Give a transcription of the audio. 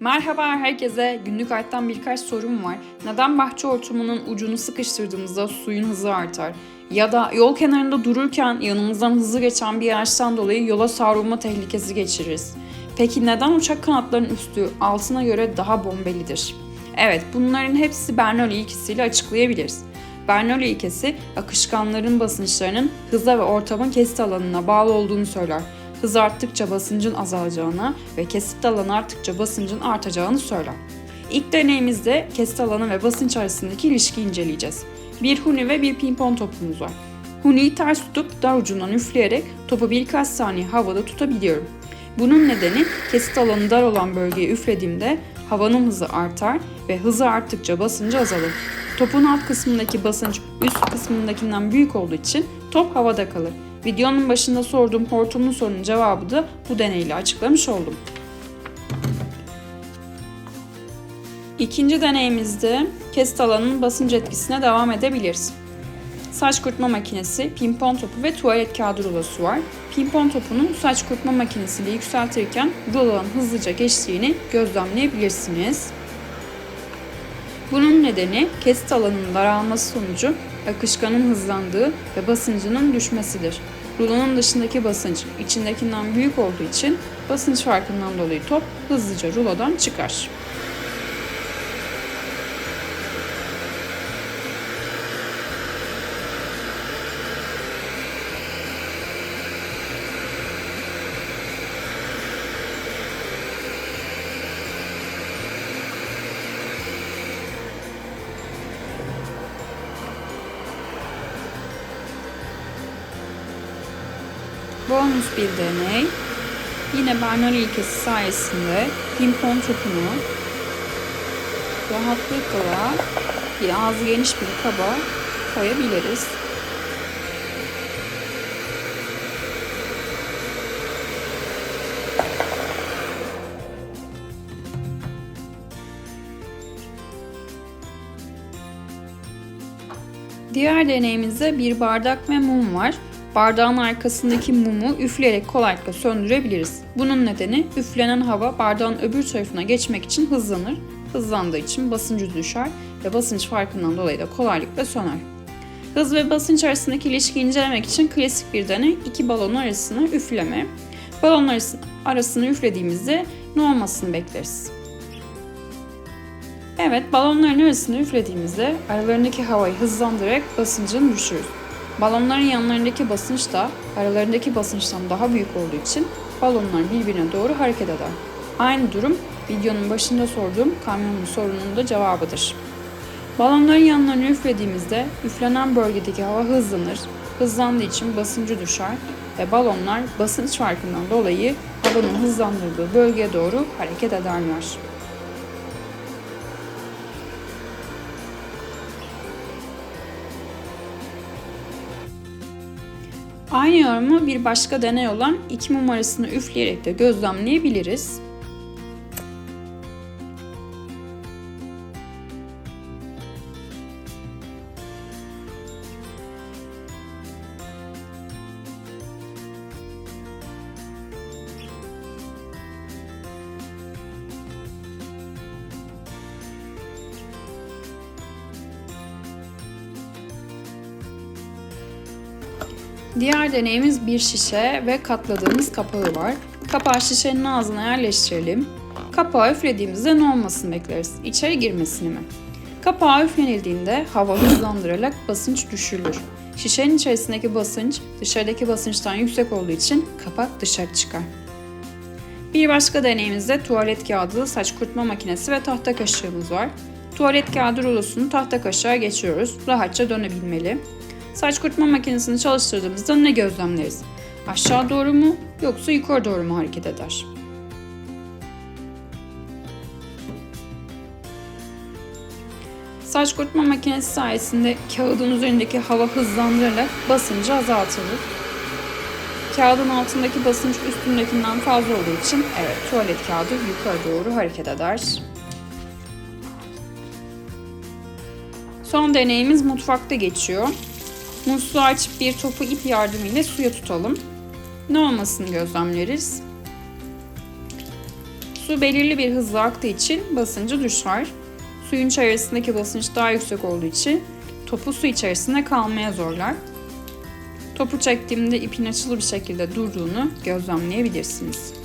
Merhaba herkese. Günlük hayattan birkaç sorum var. Neden bahçe hortumunun ucunu sıkıştırdığımızda suyun hızı artar? Ya da yol kenarında dururken yanımızdan hızlı geçen bir araçtan dolayı yola savrulma tehlikesi geçiririz? Peki neden uçak kanatlarının üstü altına göre daha bombelidir? Evet, bunların hepsi Bernoulli ilkesiyle açıklayabiliriz. Bernoulli ilkesi akışkanların basınçlarının hıza ve ortamın kesit alanına bağlı olduğunu söyler. Hız arttıkça basıncın azalacağını ve kesit alanı arttıkça basıncın artacağını söyler. İlk deneyimizde kesit alanı ve basınç arasındaki ilişkiyi inceleyeceğiz. Bir huni ve bir pimpon topumuz var. Huniyi ters tutup dar ucundan üfleyerek topu birkaç saniye havada tutabiliyorum. Bunun nedeni kesit alanı dar olan bölgeye üflediğimde havanın hızı artar ve hızı arttıkça basıncı azalır. Topun alt kısmındaki basınç üst kısmındakinden büyük olduğu için top havada kalır. Videonun başında sorduğum hortumun sorunun cevabı da bu deneyle açıklamış oldum. İkinci deneyimizde kesit alanının basınç etkisine devam edebiliriz. Saç kurutma makinesi, pimpon topu ve tuvalet kağıdı rulosu var. Pimpon topunu saç kurutma makinesiyle yükseltirken ruloların hızlıca geçtiğini gözlemleyebilirsiniz. Bunun nedeni kesit alanının daralması sonucu akışkanın hızlandığı ve basıncının düşmesidir. Rulonun dışındaki basınç içindekinden büyük olduğu için basınç farkından dolayı top hızlıca rulodan çıkar. Bonus bir deney. Yine Bernoulli ilkesi sayesinde pimpon topunu rahatlıkla bir ağzı geniş bir kaba koyabiliriz. Diğer deneyimizde bir bardak ve mum var. Bardağın arkasındaki mumu üfleyerek kolaylıkla söndürebiliriz. Bunun nedeni üflenen hava bardağın öbür tarafına geçmek için hızlanır. Hızlandığı için basıncı düşer ve basınç farkından dolayı da kolaylıkla söner. Hız ve basınç arasındaki ilişkiyi incelemek için klasik bir deney iki balon arasına üfleme. Balon arasını üflediğimizde ne olmasını bekleriz. Evet, balonların arasını üflediğimizde aralarındaki havayı hızlandırarak basıncını düşürürüz. Balonların yanlarındaki basınç da aralarındaki basınçtan daha büyük olduğu için balonlar birbirine doğru hareket eder. Aynı durum videonun başında sorduğum kamyonun sorununun da cevabıdır. Balonların yanlarını üflediğimizde üflenen bölgedeki hava hızlanır, hızlandığı için basıncı düşer ve balonlar basınç farkından dolayı havanın hızlandırdığı bölgeye doğru hareket ederler. Aynı yorumu bir başka deney olan iki mum arasını üfleyerek de gözlemleyebiliriz. Diğer deneyimiz bir şişe ve katladığımız kapağı var. Kapağı şişenin ağzına yerleştirelim. Kapağı üflediğimizde ne olmasını bekleriz? İçeri girmesini mi? Kapağı üflenildiğinde hava hızlandırılarak basınç düşürülür. Şişenin içerisindeki basınç dışarıdaki basınçtan yüksek olduğu için kapak dışarı çıkar. Bir başka deneyimizde tuvalet kağıdı, saç kurutma makinesi ve tahta kaşığımız var. Tuvalet kağıdı rulosunu tahta kaşığa geçiyoruz. Rahatça dönebilmeli. Saç kurutma makinesini çalıştırdığımızda ne gözlemleriz? Aşağı doğru mu yoksa yukarı doğru mu hareket eder? Saç kurutma makinesi sayesinde kağıdın üzerindeki hava hızlandırılarak basıncı azaltılır. Kağıdın altındaki basınç üstündekinden fazla olduğu için evet tuvalet kağıdı yukarı doğru hareket eder. Son deneyimiz mutfakta geçiyor. Musluğu açıp bir topu ip yardımıyla suya tutalım. Ne olmasını gözlemleriz? Su belirli bir hızla aktığı için basıncı düşer. Suyun çevresindeki basınç daha yüksek olduğu için topu su içerisinde kalmaya zorlar. Topu çektiğimde ipin açılı bir şekilde durduğunu gözlemleyebilirsiniz.